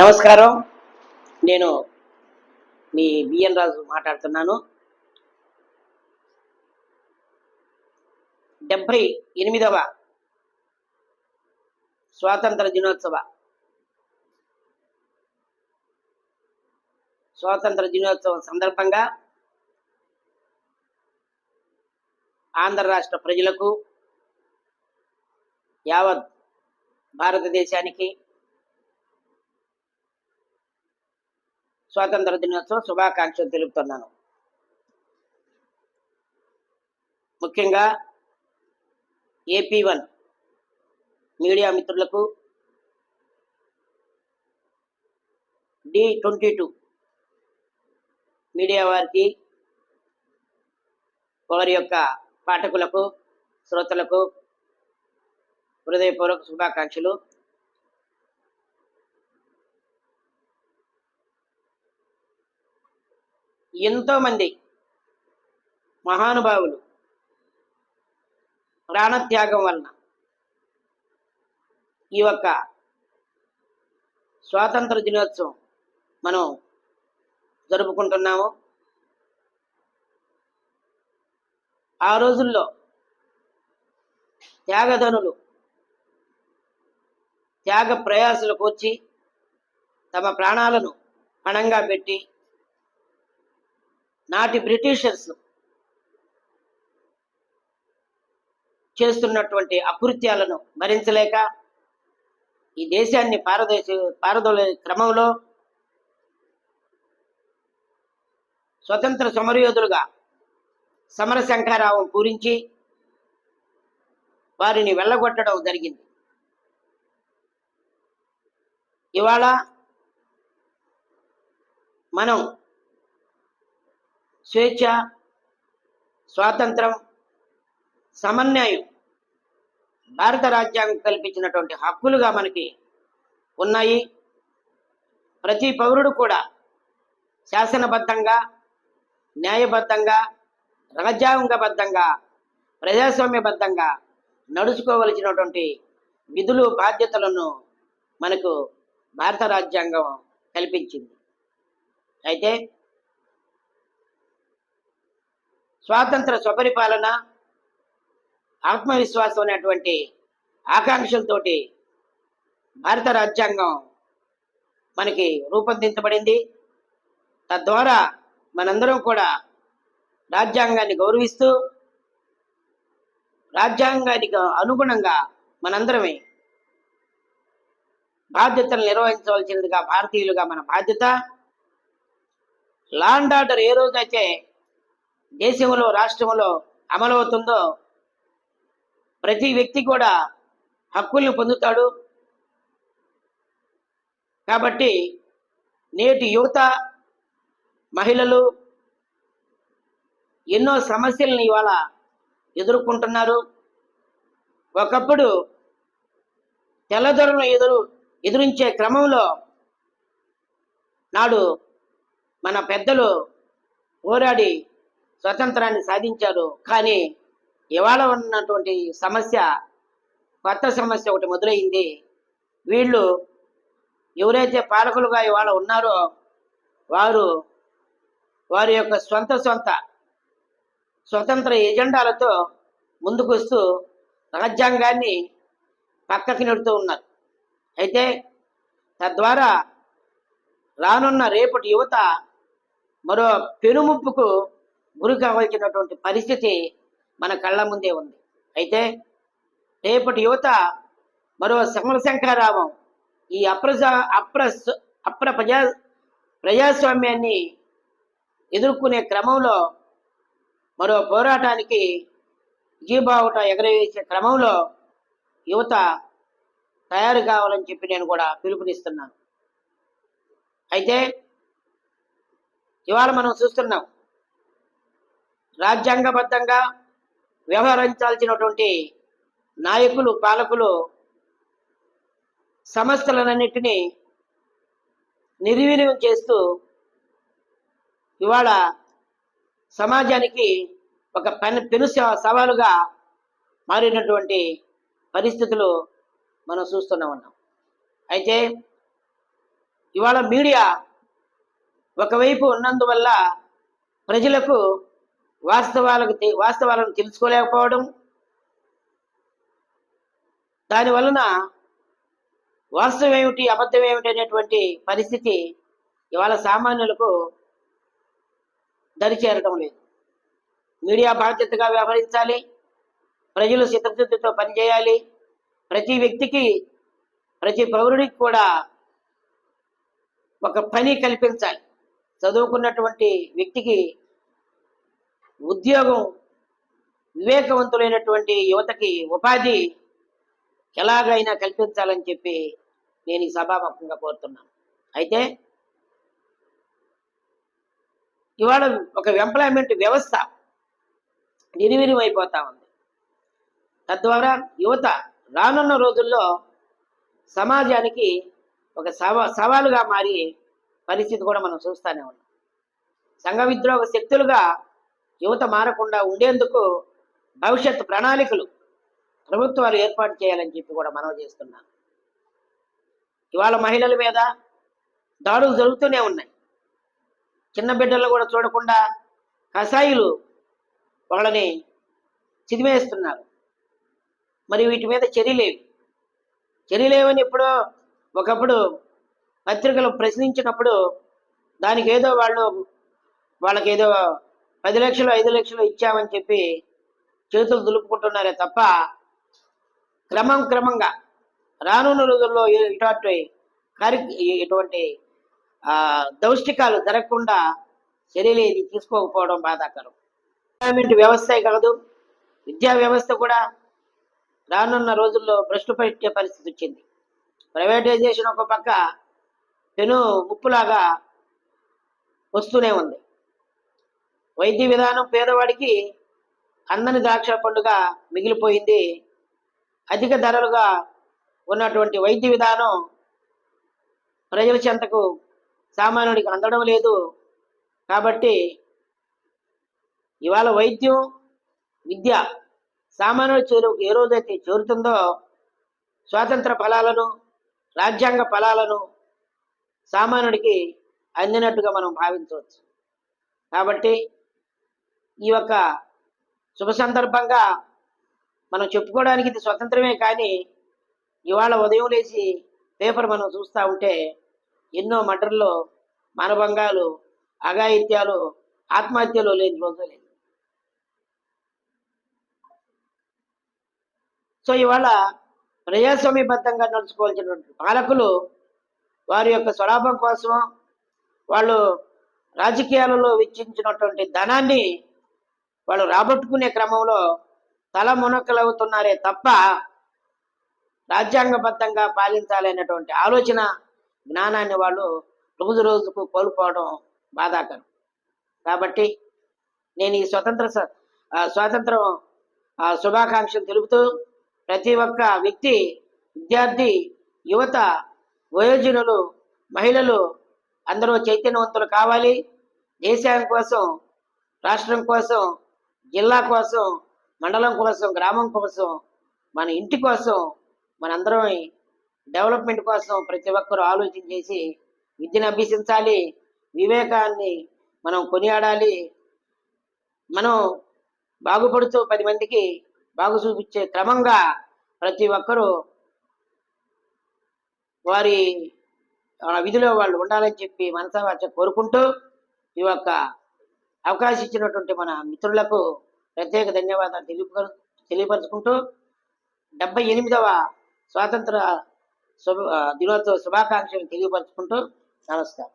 నమస్కారం. నేను మీ బిఎన్ రాజు మాట్లాడుతున్నాను. డెబ్బై ఎనిమిదవ స్వాతంత్ర దినోత్సవ. స్వాతంత్ర దినోత్సవం సందర్భంగా ఆంధ్ర రాష్ట్ర ప్రజలకు యావత్ భారతదేశానికి స్వాతంత్ర దినోత్సవ శుభాకాంక్షలు తెలుపుతున్నాను. ముఖ్యంగా ఏపీ వన్ మీడియా మిత్రులకు డి ట్వంటీ టూ మీడియా వారికి వారి యొక్క పాఠకులకు శ్రోతలకు హృదయపూర్వక శుభాకాంక్షలు. ఎంతోమంది మహానుభావులు ప్రాణత్యాగం వలన ఈ యొక్క స్వాతంత్ర దినోత్సవం మనం జరుపుకుంటున్నాము. ఆ రోజుల్లో త్యాగధనులు త్యాగ ప్రయాసలకు వచ్చి తమ ప్రాణాలను పణంగా పెట్టి నాటి బ్రిటిషర్స్ చేస్తున్నటువంటి అకృత్యాలను భరించలేక ఈ దేశాన్ని పారదేశ పారదోలే క్రమంలో స్వతంత్ర సమరయోధులుగా సమర శంఖారావం పూరించి వారిని వెళ్ళగొట్టడం జరిగింది. ఇవాళ మనం స్వేచ్ఛ స్వాతంత్రం సమన్వయం భారత రాజ్యాంగం కల్పించినటువంటి హక్కులుగా మనకి ఉన్నాయి. ప్రతి పౌరుడు కూడా శాసనబద్ధంగా న్యాయబద్ధంగా రాజ్యాంగబద్ధంగా ప్రజాస్వామ్యబద్ధంగా నడుచుకోవలసినటువంటి విధులు బాధ్యతలను మనకు భారత రాజ్యాంగం కల్పించింది. అయితే స్వాతంత్ర స్వపరిపాలన ఆత్మవిశ్వాసం అనేటువంటి ఆకాంక్షలతోటి భారత రాజ్యాంగం మనకి రూపొందించబడింది. తద్వారా మనందరం కూడా రాజ్యాంగాన్ని గౌరవిస్తూ రాజ్యాంగానికి అనుగుణంగా మనందరమే బాధ్యతలు నిర్వహించవలసినదిగా భారతీయులుగా మన బాధ్యత. లాండ్ ఆర్డర్ ఏ రోజైతే దేశంలో రాష్ట్రంలో అమలవుతుందో ప్రతి వ్యక్తి కూడా హక్కుల్ని పొందుతాడు. కాబట్టి నేటి యువత మహిళలు ఎన్నో సమస్యలను ఇవాళ ఎదుర్కొంటున్నారు. ఒకప్పుడు తెల్లదొరలను ఎదురు ఎదురించే క్రమంలో నాడు మన పెద్దలు పోరాడి స్వతంత్రాన్ని సాధించారు కానీ ఇవాళ ఉన్నటువంటి సమస్య కొత్త సమస్య ఒకటి మొదలైంది. వీళ్ళు ఎవరైతే పాలకులుగా ఇవాళ ఉన్నారో వారు వారి యొక్క సొంత సొంత స్వతంత్ర ఎజెండాలతో ముందుకు వస్తూ రాజ్యాంగాన్ని పక్కకి నెడుతూ ఉన్నారు. అయితే తద్వారా రానున్న రేపటి యువత మరో పెనుముప్పుకు గురి కావాల్సినటువంటి పరిస్థితి మన కళ్ళ ముందే ఉంది. అయితే రేపటి యువత మరో సమరశంఖారామం ఈ అప్రజా అప్ర అప్ర ప్రజా ప్రజాస్వామ్యాన్ని ఎదుర్కొనే క్రమంలో మరో పోరాటానికి జీబావుట ఎగరవేసే క్రమంలో యువత తయారు కావాలని చెప్పి నేను కూడా పిలుపునిస్తున్నాను. అయితే ఇవాళ మనం చూస్తున్నాం రాజ్యాంగబద్ధంగా వ్యవహరించాల్సినటువంటి నాయకులు పాలకులు సమస్యలన్నింటినీ నిర్వీర్యం చేస్తూ ఇవాళ సమాజానికి ఒక పెను పెను సవాలుగా మారినటువంటి పరిస్థితులు మనం చూస్తూనే ఉన్నాం. అయితే ఇవాళ మీడియా ఒకవైపు ఉన్నందువల్ల ప్రజలకు వాస్తవాలకు వాస్తవాలను తెలుసుకోలేకపోవడం. దాని వలన వాస్తవం ఏమిటి అబద్ధం ఏమిటి అనేటువంటి పరిస్థితి ఇవాళ సామాన్యులకు దరిచేరడం లేదు. మీడియా బాధ్యతగా వ్యవహరించాలి. ప్రజలు చిత్తశుద్ధితో పనిచేయాలి. ప్రతి వ్యక్తికి ప్రతి పౌరుడికి కూడా ఒక పని కల్పించాలి. చదువుకున్నటువంటి వ్యక్తికి ఉద్యోగం వివేకవంతులైనటువంటి యువతకి ఉపాధి ఎలాగైనా కల్పించాలని చెప్పి నేను ఈ సభాముఖంగా కోరుతున్నాను. అయితే ఇవాళ ఒక ఎంప్లాయ్మెంట్ వ్యవస్థ నిర్వీర్యమైపోతా ఉంది. తద్వారా యువత రానున్న రోజుల్లో సమాజానికి ఒక సవా సవాలుగా మారి పరిస్థితి కూడా మనం చూస్తూనే ఉన్నాం. సంఘ విద్రోహ శక్తులుగా యువత మారకుండా ఉండేందుకు భవిష్యత్ ప్రణాళికలు ప్రభుత్వాలు ఏర్పాటు చేయాలని చెప్పి కూడా మనవి చేస్తున్నాను. ఇవాళ మహిళల మీద దాడులు జరుగుతూనే ఉన్నాయి. చిన్న బిడ్డలను కూడా చూడకుండా కషాయిలు వాళ్ళని చిదిమేస్తున్నారు. మరి వీటి మీద చర్యలేవి చర్యలేవని ఎప్పుడో ఒకప్పుడు పత్రికలు ప్రశ్నించినప్పుడు దానికి ఏదో వాళ్ళు వాళ్ళకి ఏదో పది లక్షలు ఐదు లక్షలు ఇచ్చామని చెప్పి చేతులు దులుపుకుంటున్నారే తప్ప క్రమం క్రమంగా రానున్న రోజుల్లో ఇటువంటి కార్య ఇటువంటి దౌష్టికాలు జరగకుండా చర్యలు ఇది తీసుకోకపోవడం బాధాకరం. గవర్నమెంట్ వ్యవస్థే కాదు విద్యా వ్యవస్థ కూడా రానున్న రోజుల్లో భ్రష్టు పెట్టే పరిస్థితి వచ్చింది. ప్రైవేటైజేషన్ ఒక పక్క పెను ముప్పులాగా వస్తూనే ఉంది. వైద్య విధానం పేదవాడికి అందని ద్రాక్ష పండుగ మిగిలిపోయింది. అధిక ధరలుగా ఉన్నటువంటి వైద్య విధానం ప్రజల చెంతకు సామాన్యుడికి అందడం లేదు. కాబట్టి ఇవాళ వైద్యం విద్య సామాన్యుడి చేరువుకు ఏ రోజైతే చేరుతుందో స్వాతంత్ర ఫలాలను రాజ్యాంగ ఫలాలను సామాన్యుడికి అందినట్టుగా మనం భావించవచ్చు. కాబట్టి ఈ యొక్క శుభ సందర్భంగా మనం చెప్పుకోవడానికి ఇది స్వతంత్రమే కానీ ఇవాళ ఉదయం లేచి పేపర్ మనం చూస్తూ ఉంటే ఎన్నో మటర్లు మానభంగాలు అఘాయిత్యాలు ఆత్మహత్యలు లేని రోజు లేదు సో ఇవాళ ప్రజాస్వామ్యబద్ధంగా నడుచుకోవాల్సినటువంటి పాలకులు వారి యొక్క స్వలాభం కోసం వాళ్ళు రాజకీయాలలో వెచ్చించినటువంటి ధనాన్ని వాళ్ళు రాబట్టుకునే క్రమంలో తల మునకలవుతున్నారే తప్ప రాజ్యాంగబద్ధంగా పాలించాలనేటువంటి ఆలోచన జ్ఞానాన్ని వాళ్ళు రోజు రోజుకు కోల్పోవడం బాధాకరం. కాబట్టి నేను ఈ స్వతంత్ర స్వాతంత్రం శుభాకాంక్షలు తెలుపుతూ ప్రతి ఒక్క వ్యక్తి విద్యార్థి యువత వయోజనులు మహిళలు అందరూ చైతన్యవంతులు కావాలి. దేశం కోసం రాష్ట్రం కోసం జిల్లా కోసం మండలం కోసం గ్రామం కోసం మన ఇంటి కోసం మనందరం డెవలప్మెంట్ కోసం ప్రతి ఒక్కరూ ఆలోచన చేసి విద్యను అభ్యసించాలి వివేకాన్ని మనం కొనియాడాలి. మనం బాగుపడుతూ పది మందికి బాగు చూపించే క్రమంగా ప్రతి ఒక్కరూ వారి విధిలో వాళ్ళు ఉండాలని చెప్పి మనసావాచ కోరుకుంటూ ఈ యొక్క అవకాశం ఇచ్చినటువంటి మన మిత్రులకు ప్రత్యేక ధన్యవాదాలు తెలుపు తెలియపరుచుకుంటూ డెబ్బై ఎనిమిదవ స్వాతంత్ర శుభ దినోత్సవ శుభాకాంక్షలు తెలియపరుచుకుంటూ నమస్కారం.